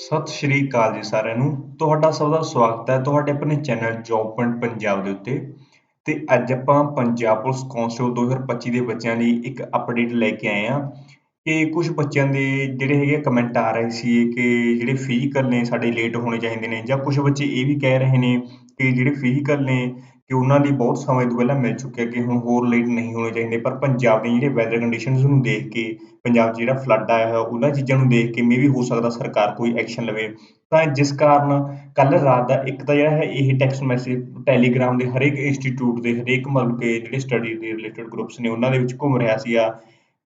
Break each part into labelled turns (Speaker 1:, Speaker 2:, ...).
Speaker 1: ਸਤਿ ਸ਼੍ਰੀ ਅਕਾਲ ਜੀ ਸਾਰਿਆਂ ਨੂੰ। ਤੁਹਾਡਾ ਸਭ ਦਾ ਸਵਾਗਤ ਹੈ ਤੁਹਾਡੇ ਆਪਣੇ ਚੈਨਲ ਜੌਬ ਪੁਆਇੰਟ ਪੰਜਾਬ ਦੇ ਉੱਤੇ। ਤੇ ਅੱਜ ਆਪਾਂ ਪੰਜਾਬ ਪੁਲਿਸ ਕਾਂਸਟੇਬਲ 2025 ਦੇ ਬੱਚਿਆਂ ਲਈ ਇੱਕ ਅਪਡੇਟ ਲੈ ਕੇ ਆਏ ਹਾਂ। ਕਿ ਕੁਝ ਬੱਚਿਆਂ ਦੇ ਜਿਹੜੇ ਹੈਗੇ ਕਮੈਂਟ ਆ ਰਹੇ ਸੀ ਕਿ ਜਿਹੜੇ ਫਿਜ਼ੀਕਲ ਨੇ ਸਾਡੇ ਲੇਟ ਹੋਣੇ ਚਾਹੀਦੇ ਨੇ ਜਾਂ ਕੁਝ ਬੱਚੇ ਇਹ ਵੀ ਕਹਿ ਰਹੇ ਨੇ ਕਿ ਜਿਹੜੇ ਫਿਜ਼ੀਕਲ ਨੇ ਕਿ ਉਹਨਾਂ ਦੀ ਬਹੁਤ ਸਮੇਂ ਤੋਂ ਪਹਿਲਾਂ ਮਿਲ ਚੁੱਕਿਆ ਕਿ ਹੁਣ ਹੋਰ ਲੇਟ ਨਹੀਂ ਹੋਣੇ ਚਾਹੀਦੇ, ਪਰ ਪੰਜਾਬ ਦੇ ਜਿਹੜੇ ਵੈਦਰ ਕੰਡੀਸ਼ਨਸ ਨੂੰ ਦੇਖ ਕੇ, ਪੰਜਾਬ 'ਚ ਜਿਹੜਾ ਫਲੱਡ ਆਇਆ ਹੋਇਆ, ਉਹਨਾਂ ਚੀਜ਼ਾਂ ਨੂੰ ਦੇਖ ਕੇ ਮੇ ਵੀ ਹੋ ਸਕਦਾ ਸਰਕਾਰ ਕੋਈ ਐਕਸ਼ਨ ਲਵੇ। ਤਾਂ ਜਿਸ ਕਾਰਨ ਕੱਲ ਰਾਤ ਦਾ ਇੱਕ ਤਾਂ ਜਿਹੜਾ ਹੈ, ਇਹ ਟੈਕਸਟ ਮੈਸੇਜ ਟੈਲੀਗ੍ਰਾਮ ਦੇ ਹਰੇਕ ਇੰਸਟੀਚਿਊਟ ਦੇ, ਹਰੇਕ ਮਤਲਬ ਕਿ ਜਿਹੜੇ ਸਟੱਡੀ ਦੇ ਰਿਲੇਟਡ ਗਰੁੱਪਸ ਨੇ, ਉਹਨਾਂ ਦੇ ਵਿੱਚ ਘੁੰਮ ਰਿਹਾ ਸੀਗਾ।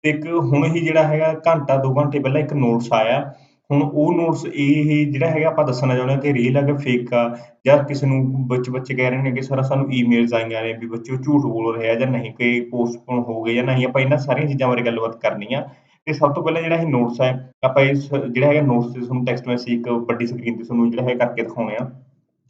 Speaker 1: ਤੇ ਇੱਕ ਹੁਣ ਹੀ ਜਿਹੜਾ ਹੈਗਾ, ਘੰਟਾ ਦੋ ਘੰਟੇ ਪਹਿਲਾਂ ਇੱਕ ਨੋਟਸ ਆਇਆ ਹੁਣ ਉਹ ਨੋਟਸ ਇਹ ਜਿਹੜਾ ਹੈਗਾ ਆਪਾਂ ਦੱਸਣਾ ਚਾਹੁੰਦੇ ਹਾਂ ਕਿ ਰੀਅਲ ਆ ਕਿ ਫੇਕ ਆ, ਜਾਂ ਕਿਸੇ ਨੂੰ ਬੱਚੇ ਬੱਚੇ ਕਹਿ ਰਹੇ ਨੇ ਕਿ ਸਰ ਸਾਨੂੰ ਈਮੇਲਸ ਆਈਆਂ ਨੇ ਵੀ ਬੱਚੇ ਝੂਠ ਬੋਲ ਰਹੇ ਜਾਂ ਨਹੀਂ ਕਿ ਪੋਸਟਪੋਨ ਹੋ ਗਏ ਜਾਂ ਨਹੀਂ, ਆਪਾਂ ਇਹਨਾਂ ਸਾਰੀਆਂ ਚੀਜ਼ਾਂ ਬਾਰੇ ਗੱਲਬਾਤ ਕਰਨੀ ਆ। ਤੇ ਸਭ ਤੋਂ ਪਹਿਲਾਂ ਜਿਹੜਾ ਇਹ ਨੋਟਸ ਹੈ ਆਪਾਂ ਇਸ ਜਿਹੜਾ ਹੈਗਾ ਨੋਟਸ ਤੇ ਤੁਹਾਨੂੰ ਟੈਕਸਟ ਮੈਸੇਜ ਇੱਕ ਵੱਡੀ ਸਕਰੀਨ ਤੇ ਤੁਹਾਨੂੰ ਜਿਹੜਾ ਹੈ ਕਰਕੇ ਦਿਖਾਉਣੇ ਆ,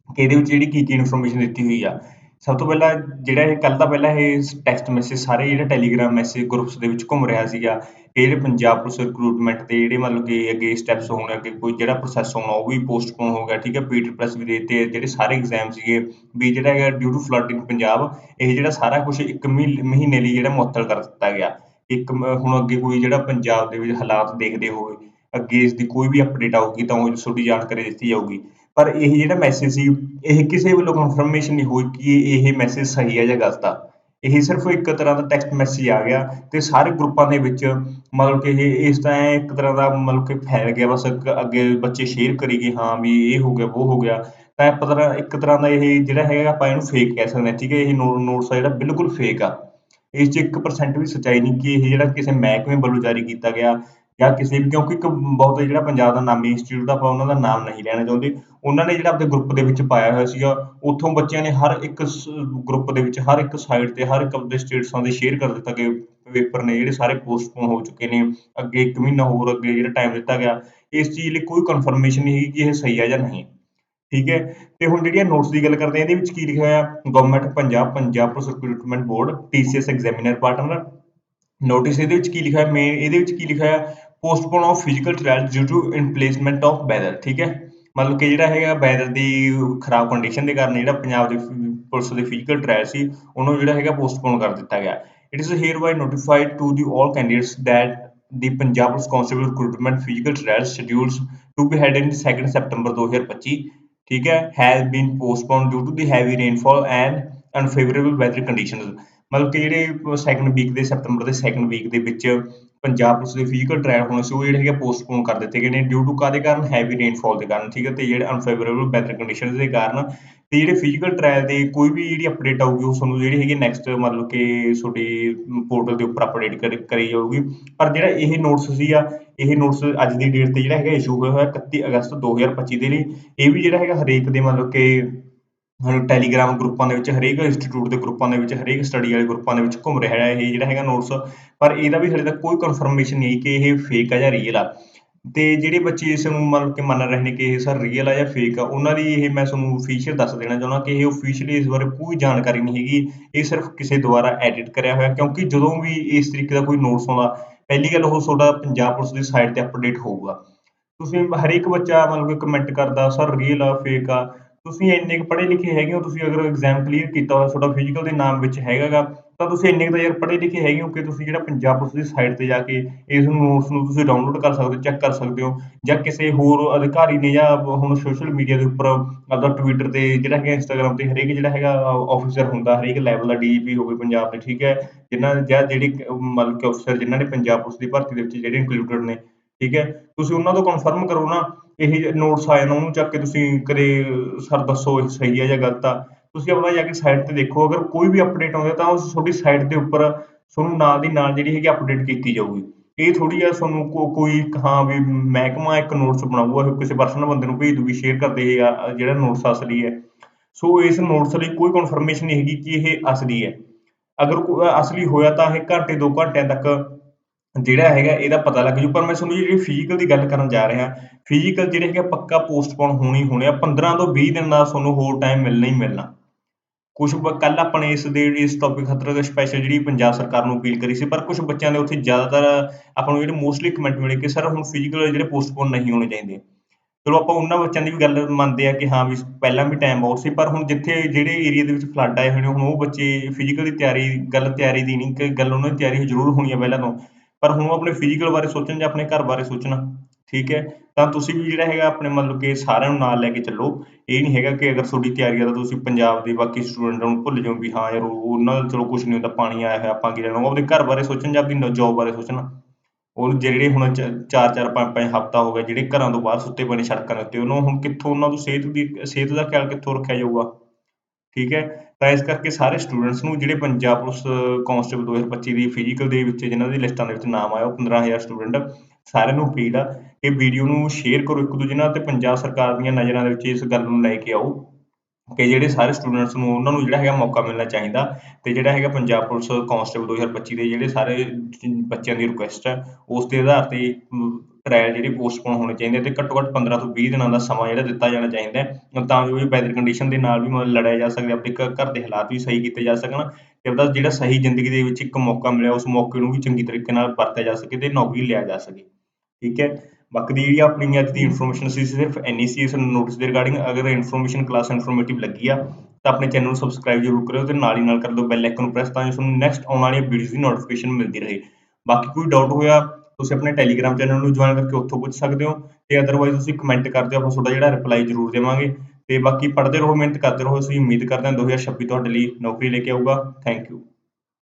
Speaker 1: ਕਿ ਇਹਦੇ ਵਿੱਚ ਜਿਹੜੀ ਕੀ ਕੀ ਇਨਫੋਰਮੇਸ਼ਨ ਦਿੱਤੀ ਹੋਈ ਆ। ਸਭ ਤੋਂ ਪਹਿਲਾਂ ਜਿਹੜਾ ਇਹ ਕੱਲ੍ਹ ਦਾ ਪਹਿਲਾਂ ਇਹ ਟੈਕਸਟ ਮੈਸੇਜ ਸਾਰੇ ਜਿਹੜੇ ਟੈਲੀਗ੍ਰਾਮ ਮੈਸੇਜ ਗਰੁੱਪਸ ਦੇ ਵਿੱਚ ਘੁੰਮ ਰਿਹਾ ਸੀਗਾ, ਇਹ ਜਿਹੜੇ ਪੰਜਾਬ ਪੁਲਿਸ ਰਿਕਰੂਟਮੈਂਟ ਦੇ ਜਿਹੜੇ ਮਤਲਬ ਕਿ ਅੱਗੇ ਸਟੈਪਸ ਹੋਣ ਅੱਗੇ ਕੋਈ ਜਿਹੜਾ ਪ੍ਰੋਸੈਸ ਹੋਣਾ, ਉਹ ਵੀ ਪੋਸਟਪੋਨ ਹੋ ਗਿਆ, ਠੀਕ ਹੈ ਪੀਟੀ ਪ੍ਰੈਸ ਵੀ ਦੇਤੇ, ਜਿਹੜੇ ਸਾਰੇ ਐਗਜ਼ਾਮ ਸੀਗੇ, ਵੀ ਜਿਹੜਾ ਹੈਗਾ due to flood in Punjab, ਇਹ ਜਿਹੜਾ ਸਾਰਾ ਕੁਝ ਇੱਕ ਮਹੀਨੇ ਲਈ ਜਿਹੜਾ ਮੁਅੱਤਲ ਕਰ ਦਿੱਤਾ ਗਿਆ। ਇੱਕ ਹੁਣ ਅੱਗੇ ਕੋਈ ਜਿਹੜਾ ਪੰਜਾਬ ਦੇ ਵਿੱਚ ਹਾਲਾਤ ਦੇਖਦੇ ਹੋਏ, ਅੱਗੇ ਇਸ ਦੀ ਕੋਈ ਵੀ ਅਪਡੇਟ ਆਊਗੀ ਤਾਂ ਉਹ ਤੁਹਾਡੀ ਜਾਣਕਾਰੀ ਦਿੱਤੀ ਜਾਊਗੀ। ਪਰ ਇਹ ਜਿਹੜਾ ਮੈਸੇਜ ਸੀ, ਇਹ ਕਿਸੇ ਵੱਲੋਂ ਕਨਫਰਮੇਸ਼ਨ ਨਹੀਂ ਹੋਈ ਕਿ ਇਹ ਮੈਸੇਜ ਸਹੀ ਹੈ ਜਾਂ ਗਲਤ ਆ। ਇਹ ਸਿਰਫ ਇੱਕ ਤਰ੍ਹਾਂ ਦਾ ਟੈਕਸਟ ਮੈਸੇਜ ਆ ਗਿਆ ਤੇ ਸਾਰੇ ਗਰੁੱਪਾਂ ਦੇ ਵਿੱਚ ਮਤਲਬ ਕਿ ਇਹ, ਇਸ ਤਰ੍ਹਾਂ ਇੱਕ ਤਰ੍ਹਾਂ ਦਾ ਮਤਲਬ ਕਿ ਫੈਲ ਗਿਆ ਬਸ ਅੱਗੇ ਬੱਚੇ ਸ਼ੇਅਰ ਕਰੀ ਗਏ, ਹਾਂ ਵੀ ਇਹ ਹੋ ਗਿਆ, ਉਹ ਹੋ ਗਿਆ। ਤਾਂ ਪਤਾ ਇੱਕ ਤਰ੍ਹਾਂ ਦਾ ਇਹ ਜਿਹੜਾ ਹੈਗਾ ਆਪਾਂ ਇਹਨੂੰ ਫੇਕ ਕਹਿ ਸਕਦੇ ਹਾਂ, ਠੀਕ ਹੈ? ਇਹ ਨੋਟਸ ਆ ਜਿਹੜਾ ਬਿਲਕੁਲ ਫੇਕ ਆ। ਇਸ 'ਚ 1% ਵੀ ਸੱਚਾਈ ਨਹੀਂ ਕਿ ਇਹ ਜਿਹੜਾ ਕਿਸੇ ਮਹਿਕਮੇ ਵੱਲੋਂ ਜਾਰੀ ਕੀਤਾ ਗਿਆ। ਜਾਂ ਕਿਸੇ ਵੀ, ਕਿਉਂਕਿ ਇੱਕ ਬਹੁਤ ਜਿਹੜਾ ਪੰਜਾਬ ਦਾ ਨਾਮੀ ਇੰਸਟੀਚਿਊਟ ਆਪਾਂ ਉਹਨਾਂ ਦਾ ਨਾਮ ਨਹੀਂ ਲੈਣਾ ਚਾਹੁੰਦੇ, ਉਹਨਾਂ ਨੇ ਜਿਹੜਾ ਆਪਣੇ ਗਰੁੱਪ ਦੇ ਵਿੱਚ ਪਾਇਆ ਹੋਇਆ ਸੀਗਾ, ਉੱਥੋਂ ਬੱਚਿਆਂ ਨੇ ਹਰ ਇੱਕ ਗਰੁੱਪ ਦੇ ਵਿੱਚ, ਹਰ ਇੱਕ ਸਾਈਡ ਤੇ, ਹਰ ਇੱਕ ਆਪਣੇ ਸਟੇਟਸਾਂ ਦੇ ਸ਼ੇਅਰ ਕਰ ਦਿੱਤਾ ਕਿ ਪੇਪਰ ਨੇ ਜਿਹੜੇ ਸਾਰੇ ਪੋਸਟਪੋਨ ਹੋ ਚੁੱਕੇ ਨੇ, ਅੱਗੇ ਇੱਕ ਮਹੀਨਾ ਹੋਰ ਅੱਗੇ ਜਿਹੜਾ ਟਾਈਮ ਦਿੱਤਾ ਗਿਆ, ਇਸ ਚੀਜ਼ ਲਈ ਕੋਈ ਕਨਫਰਮੇਸ਼ਨ ਨਹੀਂ ਕਿ ਇਹ ਸਹੀ ਹੈ ਜਾਂ ਨਹੀਂ। ਠੀਕ ਹੈ? ਤੇ ਹੁਣ ਜਿਹੜੀਆਂ ਨੋਟਸ ਦੀ ਗੱਲ ਕਰਦੇ ਆ ਇਹਦੇ ਵਿੱਚ ਕੀ ਲਿਖਿਆ ਹੋਇਆ? Government Punjab Punjab police recruitment board TCS examiner partner notice ਇਹਦੇ ਵਿੱਚ ਕੀ ਲਿਖਿਆ ਮੇਨ ਇਹਦੇ ਵਿੱਚ ਕੀ ਲਿਖਿਆ ਹੈ postpone of physical trial due to inclement of weather ਠੀਕ ਹੈ ਮਤਲਬ ਕਿ ਜਿਹੜਾ ਹੈਗਾ ਵੈਦਰ ਦੀ ਖਰਾਬ ਕੰਡੀਸ਼ਨ ਦੇ ਕਾਰਨ ਜਿਹੜਾ ਪੰਜਾਬ ਦੇ ਪੁਲਿਸ ਦੇ ਫਿਜ਼ੀਕਲ ਟ੍ਰਾਇਲ ਸੀ ਉਹਨੂੰ ਜਿਹੜਾ ਹੈਗਾ ਪੋਸਟਪੋਨ ਕਰ ਦਿੱਤਾ ਗਿਆ it is hereby notified to the all candidates that the Punjab police constable recruitment physical trial schedules to be held in 2 ਸਤੰਬਰ 2025 ਠੀਕ ਹੈ has been postponed due to the heavy rainfall and unfavourable weather conditions ਮਤਲਬ ਕਿ ਜਿਹੜੇ second week ਦੇ, ਸਤੰਬਰ ਦੇ second week ਦੇ ਵਿੱਚ Punjab police ਦੇ ਫਿਜ਼ੀਕਲ ਟ੍ਰਾਇਲ ਹੋਣੇ ਸੀ, ਉਹ ਜਿਹੜੇ ਹੈਗੇ ਪੋਸਟਪੋਨ ਕਰ ਦਿੱਤੇ ਗਏ ਨੇ ਡਿਊ ਟੂ ਕਾਦੇ ਕਾਰਨ? ਹੈਵੀ ਰੇਨਫਾਲ ਦੇ ਕਾਰਨ, ਠੀਕ ਹੈ? ਤੇ ਜਿਹੜੇ ਅਨਫੇਵਰੇਬਲ ਵੈਦਰ ਕੰਡੀਸ਼ਨਸ ਦੇ ਕਾਰਨ ਤੇ ਜਿਹੜੇ ਫਿਜ਼ੀਕਲ ਟ੍ਰਾਇਲ ਦੇ ਕੋਈ ਵੀ ਜਿਹੜੀ ਅਪਡੇਟ ਆਊਗੀ, ਉਹ ਤੁਹਾਨੂੰ ਜਿਹੜੀ ਹੈਗੀ ਨੈਕਸਟ ਮਤਲਬ ਕਿ ਤੁਹਾਡੀ ਪੋਰਟਲ ਦੇ ਉੱਪਰ ਅਪਡੇਟ ਕਰੀ ਜਾਊਗੀ। ਪਰ ਜਿਹੜਾ ਇਹ ਨੋਟਸ ਸੀਗਾ ਇਹ ਨੋਟਸ ਅੱਜ ਦੀ ਡੇਟ ਤੇ ਜਿਹੜਾ ਹੈਗਾ ਇਸ਼ੂ ਹੋਇਆ ਹੋਇਆ 31 ਅਗਸਤ 2025 ਦੇ ਲਈ। ਇਹ ਵੀ ਜਿਹੜਾ ਹੈਗਾ ਹਰੇਕ ਦੇ ਮਤਲਬ ਕਿ ਹੁਣ ਟੈਲੀਗ੍ਰਾਮ ਗਰੁੱਪਾਂ ਦੇ ਵਿੱਚ ਹਰੇਕ ਇੰਸਟੀਚਿਊਟ ਦੇ ਗਰੁੱਪਾਂ ਦੇ ਵਿੱਚ, ਹਰੇਕ ਸਟੱਡੀ ਵਾਲੇ ਗਰੁੱਪਾਂ ਦੇ ਵਿੱਚ ਘੁੰਮ ਰਿਹਾ ਹੈ ਇਹ ਜਿਹੜਾ ਹੈਗਾ ਨੋਟਸ ਪਰ ਇਹਦਾ ਵੀ ਹਲੇ ਤੱਕ ਕੋਈ ਕਨਫਰਮੇਸ਼ਨ ਨਹੀਂ ਕਿ ਇਹ ਫੇਕ ਆ ਜਾਂ ਰੀਅਲ ਆ। ਤੇ ਜਿਹੜੇ ਬੱਚੇ ਇਸ ਨੂੰ ਮਤਲਬ ਕਿ ਮੰਨ ਰਹੇ ਨੇ ਕਿ ਇਹ ਸਰ ਰੀਅਲ ਆ ਜਾਂ ਫੇਕ ਆ, ਉਹਨਾਂ ਦੀ ਇਹ ਮੈਂ ਤੁਹਾਨੂੰ ਫੀਚਰ ਦੱਸ ਦੇਣਾ ਚਾਹੁੰਦਾ ਕਿ ਇਹ ਅਫੀਸ਼ੀਅਲੀ ਇਸ ਬਾਰੇ ਕੋਈ ਜਾਣਕਾਰੀ ਨਹੀਂ ਹੈਗੀ। ਇਹ ਸਿਰਫ ਕਿਸੇ ਦੁਆਰਾ ਐਡਿਟ ਕਰਿਆ ਹੋਇਆ, ਕਿਉਂਕਿ ਜਦੋਂ ਵੀ ਇਸ ਤਰੀਕੇ ਦਾ ਕੋਈ ਨੋਟਸ ਆਉਂਦਾ, ਪਹਿਲੀ ਗੱਲ ਉਹ ਤੁਹਾਡਾ ਪੰਜਾਬ ਪੁਲਿਸ ਦੀ ਸਾਈਟ ਤੇ ਅਪਡੇਟ ਹੋਊਗਾ। ਤੁਸੀਂ ਹਰੇਕ ਬੱਚਾ ਮਤਲਬ ਕਿ ਕਮੈਂਟ ਕਰਦਾ, ਸਰ ਰੀਅਲ ਆ ਫੇਕ ਆ? ਤੁਸੀਂ ਇੰਨੇ ਕੁ ਪੜ੍ਹੇ ਲਿਖੇ ਹੈਗੇ ਹੋ, ਤੁਸੀਂ ਅਗਰ ਐਗਜ਼ਾਮ ਕਲੀਅਰ ਕੀਤਾ ਹੋਇਆ ਤੁਹਾਡਾ ਫਿਜ਼ੀਕਲ ਦੇ ਨਾਮ ਵਿੱਚ ਹੈਗਾ ਗਾ ਤਾਂ ਤੁਸੀਂ ਇੰਨੇ ਕੁ ਤਾਂ ਯਾਰ ਪੜ੍ਹੇ ਲਿਖੇ ਹੈਗੇ ਹੋ ਕਿ ਤੁਸੀਂ ਜਿਹੜਾ ਪੰਜਾਬ ਪੁਲਿਸ ਦੀ ਸਾਈਟ ਤੇ ਜਾ ਕੇ ਇਸ ਨੋਟਸ ਨੂੰ ਤੁਸੀਂ ਡਾਊਨਲੋਡ ਕਰ ਸਕਦੇ ਹੋ ਚੈੱਕ ਕਰ ਸਕਦੇ ਹੋ ਜਾਂ ਕਿਸੇ ਹੋਰ ਅਧਿਕਾਰੀ ਨੇ ਜਾਂ ਹੁਣ ਸੋਸ਼ਲ ਮੀਡੀਆ ਦੇ ਉੱਪਰ ਆਪਦਾ ਟਵਿੱਟਰ ਤੇ ਜਿਹੜਾ ਹੈਗਾ ਇੰਸਟਾਗ੍ਰਾਮ ਤੇ ਹਰੇਕ ਜਿਹੜਾ ਹੈਗਾ ਆਫੀਸਰ ਹੁੰਦਾ, ਹਰੇਕ ਲੈਵਲ ਦਾ ਡੀਜੀਪੀ ਹੋਵੇ ਪੰਜਾਬ ਦੇ, ਠੀਕ ਹੈ, ਜਿਨ੍ਹਾਂ ਜਾਂ ਜਿਹੜੀ ਮਤਲਬ ਕਿ ਅਫਸਰ ਜਿਨ੍ਹਾਂ ਨੇ ਪੰਜਾਬ ਪੁਲਿਸ ਦੀ ਭਰਤੀ ਦੇ ਵਿੱਚ ਜਿਹੜੇ ਇਨਕਲੂਡਡ ਨੇ, ਠੀਕ ਹੈ, ਤੁਸੀਂ ਉਹਨਾਂ ਤੋਂ ਕਨਫਰਮ ਕਰੋ ਨਾ ਇਹ ਨੋਟਸ ਆਏ ਨਾ, ਉਹਨੂੰ ਚੱਕ ਕੇ ਤੁਸੀਂ ਕਦੇ ਸਰ ਦੱਸੋ ਇਹ ਸਹੀ ਹੈ ਜਾਂ ਗਲਤ ਆ। ਤੁਸੀਂ ਆਪਣਾ ਜਾ ਕੇ ਸਾਈਟ ਤੇ ਦੇਖੋ, ਅਗਰ ਕੋਈ ਵੀ ਅਪਡੇਟ ਆਉਂਦਾ ਤਾਂ ਉਸ ਤੁਹਾਡੀ ਸਾਈਟ ਦੇ ਉੱਪਰ ਤੁਹਾਨੂੰ ਨਾਲ ਦੀ ਨਾਲ ਜਿਹੜੀ ਹੈਗੀ ਅਪਡੇਟ ਕੀਤੀ ਜਾਊਗੀ। ਇਹ ਥੋੜੀ ਜਿਹਾ ਤੁਹਾਨੂੰ ਕੋਈ, ਹਾਂ ਵੀ ਮਹਿਕਮਾ ਇੱਕ ਨੋਟਸ ਬਣਾਊਗਾ ਕਿਸੇ ਪਰਸਨ ਬੰਦੇ ਨੂੰ ਭੇਜ ਦੂਗੀ ਸ਼ੇਅਰ ਕਰਦੇ ਇਹ ਜਿਹੜਾ ਨੋਟਸ ਅਸਲੀ ਹੈ। ਸੋ ਇਸ ਨੋਟਸ ਲਈ ਕੋਈ ਕਨਫਰਮੇਸ਼ਨ ਨਹੀਂ ਹੈਗੀ ਕਿ ਇਹ ਅਸਲੀ ਹੈ। ਅਗਰ ਅਸਲੀ ਹੋਇਆ ਤਾਂ ਇਹ ਘੰਟੇ 2 ਘੰਟਿਆਂ ਤੱਕ ਜਿਹੜਾ ਹੈਗਾ ਇਹਦਾ ਪਤਾ ਲੱਗ ਜੂ, ਪਰ ਮੈਂ ਤੁਹਾਨੂੰ ਜਿਹੜੀ ਫਿਜ਼ੀਕਲ ਦੀ ਗੱਲ ਕਰਨ ਜਾ ਰਿਹਾ ਫਿਜ਼ੀਕਲ ਜਿਹੜੇ ਹੈਗੇ ਪੱਕਾ ਪੋਸਟਪੋਨ ਹੋਣੀ ਹੋਣੇ ਆ 15 ਤੋਂ 20 ਦਿਨ ਦਾ ਤੁਹਾਨੂੰ ਹੋਰ ਟਾਈਮ ਮਿਲਣਾ ਹੀ ਮਿਲਣਾ। ਕੁਝ ਕੱਲ ਆਪਣੇ ਇਸ ਦੇ, ਇਸ ਟੌਪਿਕ ਖਤਰੇ ਦਾ ਸਪੈਸ਼ਲ ਜਿਹੜੀ ਪੰਜਾਬ ਸਰਕਾਰ ਨੂੰ ਅਪੀਲ ਕਰੀ ਸੀ, ਪਰ ਕੁਝ ਬੱਚਿਆਂ ਦੇ ਉੱਥੇ ਜ਼ਿਆਦਾਤਰ ਆਪਾਂ ਨੂੰ ਜਿਹੜੇ ਮੋਸਟਲੀ ਕਮੈਂਟ ਮਿਲੇ ਕਿ ਸਰ ਹੁਣ ਫਿਜ਼ੀਕਲ ਜਿਹੜੇ ਪੋਸਟਪੋਨ ਨਹੀਂ ਹੋਣੇ ਚਾਹੀਦੇ। ਚਲੋ ਆਪਾਂ ਉਹਨਾਂ ਬੱਚਿਆਂ ਦੀ ਵੀ ਗੱਲ ਮੰਨਦੇ ਆ ਕਿ ਹਾਂ ਵੀ ਪਹਿਲਾਂ ਵੀ ਟਾਈਮ ਬਹੁਤ ਸੀ, ਪਰ ਹੁਣ ਜਿੱਥੇ ਜਿਹੜੇ ਏਰੀਆ ਦੇ ਵਿੱਚ ਫਲੱਡ ਆਏ ਹੋਏ ਨੇ, ਹੁਣ ਉਹ ਬੱਚੇ ਫਿਜ਼ੀਕਲ ਦੀ ਤਿਆਰੀ, ਗੱਲ ਤਿਆਰੀ ਦੀ ਨਹੀਂ, ਕਿ ਗੱਲ ਉਹਨਾਂ ਦੀ ਤਿਆਰੀ ਜ਼ਰੂਰ ਹੋਣੀ ਹੈ ਪਹਿਲਾਂ ਤੋਂ। ਪਰ ਹੁਣ ਆਪਣੇ ਫਿਜ਼ੀਕਲ ਬਾਰੇ ਸੋਚਣ ਜਾਂ ਆਪਣੇ ਘਰ ਬਾਰੇ ਸੋਚਣਾ, ਠੀਕ ਹੈ? ਤਾਂ ਤੁਸੀਂ ਵੀ ਜਿਹੜਾ ਹੈਗਾ ਆਪਣੇ ਮਤਲਬ ਕਿ ਸਾਰਿਆਂ ਨੂੰ ਨਾਲ ਲੈ ਕੇ ਚੱਲੋ। ਇਹ ਨਹੀਂ ਹੈਗਾ ਕਿ ਅਗਰ ਤੁਹਾਡੀ ਤਿਆਰੀ ਆ ਤਾਂ ਤੁਸੀਂ ਪੰਜਾਬ ਦੇ ਬਾਕੀ ਸਟੂਡੈਂਟਾਂ ਨੂੰ ਭੁੱਲ ਜਾਓ ਵੀ ਹਾਂ ਯਾਰ ਉਹਨਾਂ ਦਾ ਚਲੋ ਕੁਝ ਨਹੀਂ ਹੁੰਦਾ, ਪਾਣੀ ਆਇਆ ਹੋਇਆ, ਆਪਾਂ ਕੀ ਲੈਣਾ? ਉਹ ਆਪਣੇ ਘਰ ਬਾਰੇ ਸੋਚਣ ਜਾਂ ਆਪਣੀ ਜੌਬ ਬਾਰੇ ਸੋਚਣਾ। ਉਹ ਜਿਹੜੇ ਹੁਣ ਚ- ਚਾਰ ਚਾਰ, ਪੰਜ ਪੰਜ ਹਫ਼ਤਾ ਹੋ ਗਿਆ ਜਿਹੜੇ ਘਰਾਂ ਤੋਂ ਬਾਹਰ ਸੁੱਤੇ ਪਏ ਨੇ ਸੜਕਾਂ ਦੇ ਉੱਤੇ, ਉਹਨੂੰ ਹੁਣ ਕਿੱਥੋਂ ਉਹਨਾਂ ਦੀ ਸਿਹਤ ਦੀ, ਸਿਹਤ ਦਾ ਖਿਆਲ ਕਿੱਥੋਂ ਰੱਖਿਆ ਜਾਊਗਾ? ਠੀਕ ਹੈ? ਤਾਂ ਇਸ ਕਰਕੇ ਸਾਰੇ ਸਟੂਡੈਂਟਸ ਨੂੰ ਜਿਹੜੇ ਪੰਜਾਬ ਪੁਲਿਸ ਕਾਂਸਟੇਬਲ 2025 ਦੀ ਫਿਜ਼ੀਕਲ ਦੇ ਵਿੱਚ ਜਿਨ੍ਹਾਂ ਦੀ ਲਿਸਟਾਂ ਦੇ ਵਿੱਚ ਨਾਮ ਆਇਆ, ਉਹ 15000 ਸਟੂਡੈਂਟ ਸਾਰਿਆਂ ਨੂੰ ਅਪੀਲ ਆ। ਕਿ ਵੀਡੀਓ ਨੂੰ ਸ਼ੇਅਰ ਕਰੋ ਇੱਕ ਦੂਜੇ ਨਾਲ ਤੇ ਪੰਜਾਬ ਸਰਕਾਰ ਦੀਆਂ ਨਜ਼ਰਾਂ ਦੇ ਵਿੱਚ ਇਸ ਗੱਲ ਨੂੰ ਲੈ ਕੇ ਆਓ ਕਿ ਜਿਹੜੇ ਸਾਰੇ ਸਟੂਡੈਂਟਸ ਨੂੰ ਉਹਨਾਂ ਨੂੰ ਜਿਹੜਾ ਹੈਗਾ ਮੌਕਾ ਮਿਲਣਾ ਚਾਹੀਦਾ ਤੇ ਜਿਹੜਾ ਹੈਗਾ ਪੰਜਾਬ ਪੁਲਿਸ ਕਾਂਸਟੇਬਲ 2025 ਦੇ ਜਿਹੜੇ ਸਾਰੇ ਬੱਚਿਆਂ ਦੀ ਰਿਕੁਐਸਟ ਹੈ ਉਸ ਦੇ ਆਧਾਰ ਤੇ ਟ੍ਰਾਇਲ ਜਿਹੜੇ ਪੋਸਟਪੋਨ ਹੋਣੇ ਚਾਹੀਦੇ ਤੇ ਘੱਟੋ ਘੱਟ 15 ਤੋਂ 20 ਦਿਨਾਂ ਦਾ ਸਮਾਂ ਜਿਹੜਾ ਦਿੱਤਾ ਜਾਣਾ ਚਾਹੀਦਾ ਹੈ। ਤਾਂ ਜੋ ਇਹ ਵੈਦਰ ਕੰਡੀਸ਼ਨ ਦੇ ਨਾਲ ਵੀ ਮਤਲਬ ਲੜਿਆ ਜਾ ਸਕੇ ਆਪਣੇ ਘਰ ਦੇ ਹਾਲਾਤ ਵੀ ਸਹੀ ਕੀਤੇ ਜਾ ਸਕਣ ਤੇ ਉਹਦਾ ਜਿਹੜਾ ਸਹੀ ਜ਼ਿੰਦਗੀ ਦੇ ਵਿੱਚ ਇੱਕ ਮੌਕਾ ਮਿਲਿਆ, ਉਸ ਮੌਕੇ ਨੂੰ ਵੀ ਚੰਗੀ ਤਰੀਕੇ ਨਾਲ ਵਰਤਿਆ ਜਾ ਸਕੇ ਤੇ ਨੌਕਰੀ ਲਿਆ ਜਾ ਸਕੇ। ਠੀਕ ਹੈ? ਬਾਕੀ ਦੀ ਜਿਹੜੀ ਆਪਣੀ ਅੱਜ ਦੀ ਇਨਫੋਰਮੇਸ਼ਨ ਸੀ, ਸਿਰਫ ਐਨੀ ਸੀ, ਇਸ ਨੋਟਿਸ ਦੇ ਰਿਗਾਰਡਿੰਗ ਅਗਰ ਇਨਫੋਰਮੇਸ਼ਨ ਕਲਾਸ ਇਨਫੋਰਮੇਟਿਵ ਲੱਗੀ ਆ, ਤਾਂ ਆਪਣੇ ਚੈਨਲ ਨੂੰ ਸਬਸਕ੍ਰਾਈਬ ਜ਼ਰੂਰ ਕਰਿਓ ਤੇ ਨਾਲ ਹੀ ਨਾਲ ਕਰ ਦਿਓ ਬੈਲ ਆਈਕਨ ਨੂੰ ਪ੍ਰੈਸ ਤਾਂ ਜੋ ਤੁਹਾਨੂੰ ਨੈਕਸਟ ਆਉਣ ਵਾਲੀਆਂ ਵੀਡੀਓਜ਼ ਦੀ ਨੋਟੀਫਿਕੇਸ਼ਨ ਮਿਲਦੀ ਰਹੇ। ਬਾਕੀ ਕੋਈ ਡਾਊਟ ਹੋਇਆ ਤੁਸੀਂ ਆਪਣੇ ਟੈਲੀਗ੍ਰਾਮ ਚੈਨਲ ਨੂੰ ਜੁਆਇਨ ਕਰਕੇ ਉੱਥੋਂ ਪੁੱਛ ਸਕਦੇ ਹੋ ਤੇ ਅਦਰਵਾਈਜ਼ ਤੁਸੀਂ ਕਮੈਂਟ ਕਰਦੇ ਹੋ ਆਪਾਂ ਤੁਹਾਡਾ ਜਿਹੜਾ ਰਿਪਲਾਈ ਜ਼ਰੂਰ ਦੇਵਾਂਗੇ ਤੇ ਬਾਕੀ ਪੜ੍ਹਦੇ ਰਹੋ, ਮਿਹਨਤ ਕਰਦੇ ਰਹੋ, ਅਸੀਂ ਉਮੀਦ ਕਰਦੇ ਹਾਂ 2026 ਤੁਹਾਡੇ ਲਈ ਨੌਕਰੀ ਲੈ ਕੇ ਆਊਗਾ। Thank you